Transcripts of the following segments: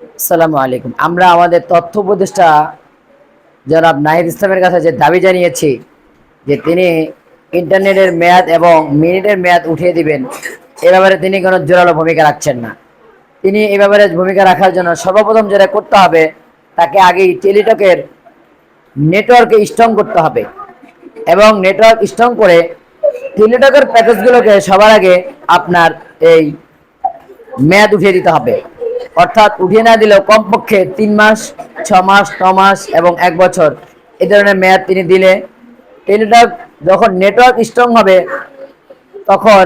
আসসালামু আলাইকুম। আমরা আমাদের তথ্য উপদেষ্টা জনাব নাহিদ ইসলামের কাছে যে দাবি জানিয়েছি, যে তিনি ইন্টারনেটের মেয়াদ এবং মিনিটের মেয়াদ উঠিয়ে দিবেন, এ ব্যাপারে তিনি কোনো জোরালো ভূমিকা রাখছেন না। তিনি এ ব্যাপারে ভূমিকা রাখার জন্য সর্বপ্রথম যেটা করতে হবে, তাকে আগেই টেলিটকের নেটওয়ার্কে স্ট্রং করতে হবে এবং নেটওয়ার্ক স্ট্রং করে টেলিটকের প্যাকেজগুলোকে সবার আগে আপনার এই মেয়াদ উঠিয়ে দিতে হবে। অর্থাৎ উঠিয়ে না দিলেও কমপক্ষে তিন মাস, ছ মাস, ন মাস এবং এক বছর। এ ধরনের মেয়াদ তিনি দিলে। টেলিটক যখন নেটওয়ার্ক স্ট্রং হবে, তখন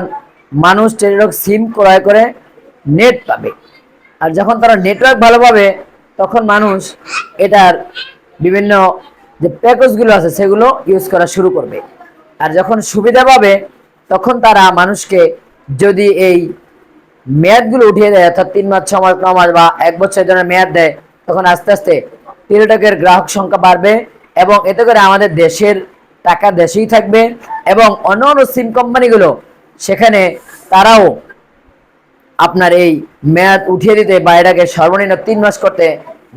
মানুষ টেলিটক সিম ক্রয় করে নেট পাবে। আর যখন তারা নেটওয়ার্ক ভালো পাবে, তখন মানুষ এটার বিভিন্ন যে প্যাকেজগুলো আছে, সেগুলো ইউজ করা শুরু করবে। আর যখন সুবিধা পাবে, তখন তারা মানুষকে যদি এই মেয়াদগুলো উঠিয়ে দেয়, অর্থাৎ তিন মাস ছ মাস, ন মাস বা এক বছর এই ধরনের মেয়াদ দেয়, তখন আস্তে আস্তে টেলিটকের গ্রাহক সংখ্যা বাড়বে এবং এতে করে আমাদের দেশের টাকা দেশেই থাকবে এবং অন্য অন্য সিম কোম্পানিগুলো সেখানে তারাও আপনার এই মেয়াদ উঠিয়ে দিতে বা এটাকে সর্বনিম্ন তিন মাস করতে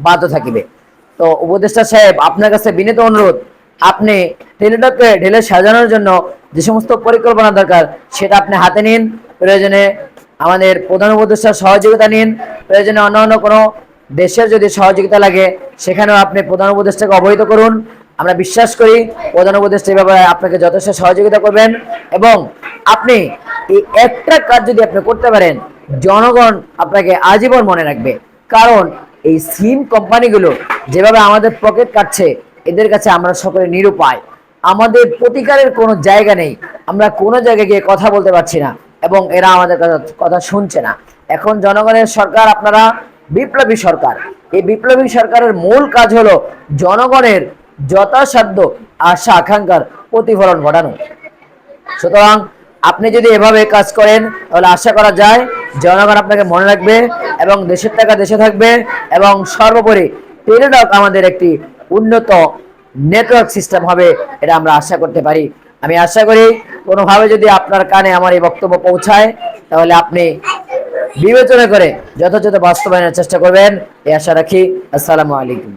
বাধ্য থাকিবে। তো উপদেষ্টা সাহেব, আপনার কাছে বিনীত অনুরোধ, আপনি টেলিটককে ঢেলে সাজানোর জন্য যে সমস্ত পরিকল্পনা দরকার সেটা আপনি হাতে নিন। প্রয়োজনে আমাদের প্রধান উপদেষ্টার সহযোগিতা নিন। প্রয়োজনে অন্য অন্য কোনো দেশের যদি সহযোগিতা লাগে, সেখানেও আপনি প্রধান উপদেষ্টাকে অবহিত করুন। আমরা বিশ্বাস করি প্রধান উপদেষ্টা ব্যাপারে আপনাকে যথেষ্ট সহযোগিতা করবেন এবং আপনি এই একটা কাজ যদি আপনি করতে পারেন, জনগণ আপনাকে আজীবন মনে রাখবে। কারণ এই সিম কোম্পানিগুলো যেভাবে আমাদের পকেট কাটছে, এদের কাছে আমরা সকলে নিরুপায়। আমাদের প্রতিকারের কোনো জায়গা নেই। আমরা কোনো জায়গায় গিয়ে কথা বলতে পারছি না। এবং এরা আমাদের কথা শুনছে না। এখন জনগণের সরকার আপনারা বিপ্লবী সরকার। এই বিপ্লবী সরকারের মূল কাজ হলো জনগণের যথাসাধ্য আশা, আকাঙ্ক্ষার প্রতিফলন ঘটানো। সুতরাং আপনি যদি এভাবে কাজ করেন, তাহলে আশা করা যায় জনগণ আপনাকে মনে রাখবে এবং দেশের টাকা দেশে থাকবে এবং সর্বোপরি টেলিটক আমাদের একটি উন্নত নেটওয়ার্ক সিস্টেম হবে, এটা আমরা আশা করতে পারি। আমি আশা করি কোনোভাবে যদি আপনার কানে আমার এই বক্তব্য পৌঁছায়, তাহলে আপনি বিবেচনা করে যথাযথ বাস্তবায়নের চেষ্টা করবেন। এই আশা রাখি। আসসালামু আলাইকুম।